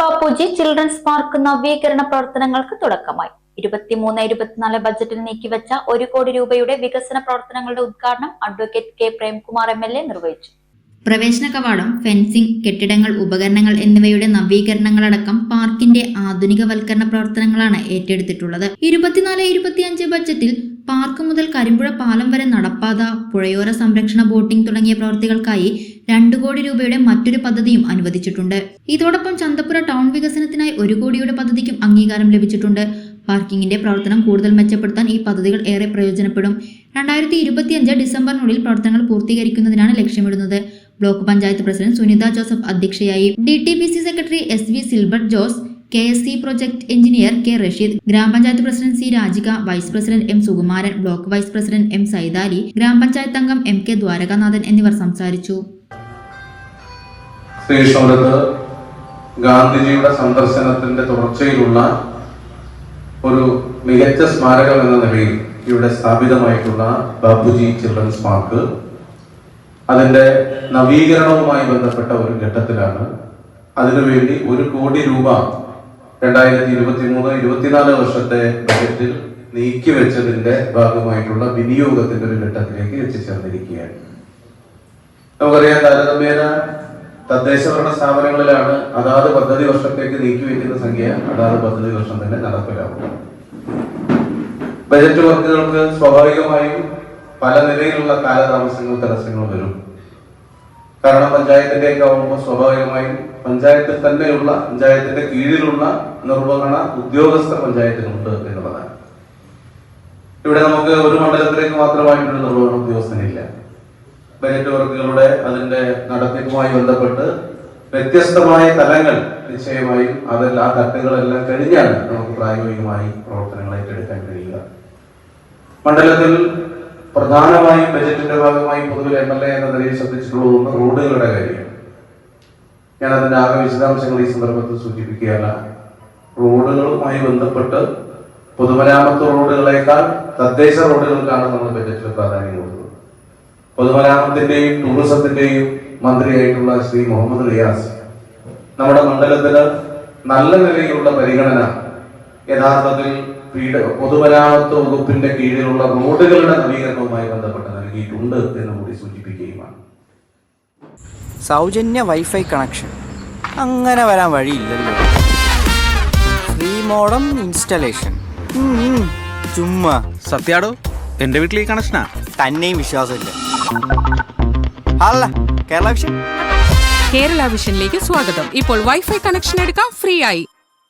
Bapuji children's park നവീകരണ പ്രവർത്തനങ്ങൾക്ക് തുടക്കമായി. ഇരുപത്തിമൂന്ന് ഇരുപത്തിനാല് ബജറ്റിൽ നീക്കിവെച്ച ഒരു കോടി രൂപയുടെ വികസന പ്രവർത്തനങ്ങളുടെ ഉദ്ഘാടനം advocate K Premkumar M L A നിർവഹിച്ചു. പ്രവേശന കവാടം ഫെൻസിംഗ് കെട്ടിടങ്ങൾ ഉപകരണങ്ങൾ എന്നിവയുടെ നവീകരണങ്ങളടക്കം പാർക്കിന്റെ ആധുനികവൽക്കരണ പ്രവർത്തനങ്ങളാണ് ഏറ്റെടുത്തിട്ടുള്ളത്. ഇരുപത്തിനാല് ഇരുപത്തിയഞ്ച് ബജറ്റിൽ പാർക്ക് മുതൽ കരിമ്പുഴ പാലം വരെ നടപ്പാത പുഴയോര സംരക്ഷണ ബോട്ടിംഗ് തുടങ്ങിയ പ്രവൃത്തികൾക്കായി രണ്ടു കോടി രൂപയുടെ മറ്റൊരു പദ്ധതിയും അനുവദിച്ചിട്ടുണ്ട്. ഇതോടൊപ്പം ചന്തപ്പുര ടൗൺ വികസനത്തിനായി ഒരു കോടിയുടെ പദ്ധതിക്കും അംഗീകാരം ലഭിച്ചിട്ടുണ്ട്. പാർക്കിങ്ങിന്റെ പ്രവർത്തനം കൂടുതൽ മെച്ചപ്പെടുത്താൻ ഈ പദ്ധതികൾ ഏറെ പ്രയോജനപ്പെടും. രണ്ടായിരത്തി ഇരുപത്തിയഞ്ച് ഡിസംബറിനുള്ളിൽ പ്രവർത്തനങ്ങൾ പൂർത്തീകരിക്കുന്നതിനാണ് ലക്ഷ്യമിടുന്നത്. Block panchayat president Sunitha Joseph അധ്യക്ഷയായി. D secretary S V Silbert Jose K S C project engineer K Rasheed grama panchayat president C Rajika vice president M Sukumaran block vice president M Saidali grama panchayat അംഗം M K Dwarakanathan എന്നിവർ സംസാരിച്ചു. ഗാന്ധിജിയുടെ സന്ദർശനത്തിന്റെ തുടർച്ചയിലുള്ള ഒരു മികച്ച സ്മാരകം എന്ന നിലയിൽ ഇവിടെ സ്ഥാപിതമായിട്ടുള്ള ബാബുജി ചിൽഡ്രൻസ് പാർക്ക് അതിന്റെ നവീകരണവുമായി ബന്ധപ്പെട്ട ഒരു ഘട്ടത്തിലാണ്. അതിനുവേണ്ടി ഒരു കോടി രൂപ രണ്ടായിരത്തി ഇരുപത്തി മൂന്ന് ഇരുപത്തിനാല് വർഷത്തെ ബജറ്റിൽ നീക്കിവെച്ചതിന്റെ ഭാഗമായിട്ടുള്ള വിനിയോഗത്തിന്റെ ഒരു ഘട്ടത്തിലേക്ക് എത്തിച്ചേർന്നിരിക്കുകയാണ്. നമുക്കറിയാം താരതമ്യേന തദ്ദേശഭരണ സ്ഥാപനങ്ങളിലാണ് അതാത് പദ്ധതി വർഷത്തേക്ക് നീക്കിവെക്കുന്ന സംഖ്യ അതാത് പദ്ധതി വർഷം തന്നെ നടപ്പിലാവും ബജറ്റ് വർക്കുകൾക്ക് സ്വാഭാവികമായും പല നിലയിലുള്ള കാലതാമസങ്ങൾ തടസ്സങ്ങൾ വരും. കാരണം പഞ്ചായത്തിന്റെ ഒക്കെ ആവുമ്പോൾ സ്വാഭാവികമായും പഞ്ചായത്തിൽ തന്നെയുള്ള പഞ്ചായത്തിന്റെ കീഴിലുള്ള നിർവഹണ ഉദ്യോഗസ്ഥ പഞ്ചായത്തിനുണ്ട് എന്നുള്ളതാണ്. ഇവിടെ നമുക്ക് ഒരു മണ്ഡലത്തിലേക്ക് മാത്രമായിട്ടൊരു നിർവഹണ ഉദ്യോഗസ്ഥനില്ല. ബജറ്റ് വർക്കുകളുടെ അതിന്റെ നടത്തിപ്പുമായി ബന്ധപ്പെട്ട് വ്യത്യസ്തമായ തലങ്ങൾ നിശ്ചയമായും അതെല്ലാം ആ തട്ടുകളെല്ലാം കഴിഞ്ഞാണ് നമുക്ക് പ്രായോഗികമായി പ്രവർത്തനങ്ങൾ ഏറ്റെടുക്കാൻ കഴിയുക. മണ്ഡലത്തിൽ പ്രധാനമായും ബജറ്റിന്റെ ഭാഗമായി പൊതുവിൽ എം എൽ എ എന്ന നിലയിൽ ശ്രദ്ധിച്ചിട്ടുള്ളത് റോഡുകളുടെ കാര്യം ഞാൻ അതിന്റെ ആകെ വിശദാംശങ്ങൾ ഈ സന്ദർഭത്തിൽ സൂചിപ്പിക്കുകയാണ്. റോഡുകളുമായി ബന്ധപ്പെട്ട് പൊതുമരാമത്ത് റോഡുകളേക്കാൾ തദ്ദേശ റോഡുകൾക്കാണ് നമ്മൾ ബജറ്റിൽ പ്രാധാന്യം കൊടുക്കുന്നത്. പൊതുമരാമത്തിന്റെയും ടൂറിസത്തിന്റെയും മന്ത്രിയായിട്ടുള്ള ശ്രീ മുഹമ്മദ് റിയാസ് നമ്മുടെ മണ്ഡലത്തിന് നല്ല നിലയിലുള്ള പരിഗണന യഥാർത്ഥത്തിൽ പീഡ പൊതുമരാമത്ത് വകുപ്പിന്റെ കീഴിലുള്ള റോഡുകളുടെ നവീകരണവുമായി ബന്ധപ്പെട്ട് നൽകിയിട്ടുണ്ട് എന്ന് കൂടി സൂചിപ്പിക്കുകയുമാണ്. സൗജന്യ വൈഫൈ കണക്ഷൻ. അങ്ങനെ വരാൻ വഴിയില്ലല്ലോ. Free modem installation. ചുമ്മാ. സത്യാടോ എന്റെ വീട്ടിൽ ഈ കണക്ഷനാ? തന്നെയും വിശ്വാസമില്ല. അല്ല കേരള വിഷൻ. കേരള വിഷനിലേക്ക് സ്വാഗതം. ഇപ്പോൾ വൈഫൈ കണക്ഷൻ എടുക്കാം ഫ്രീ ആയി.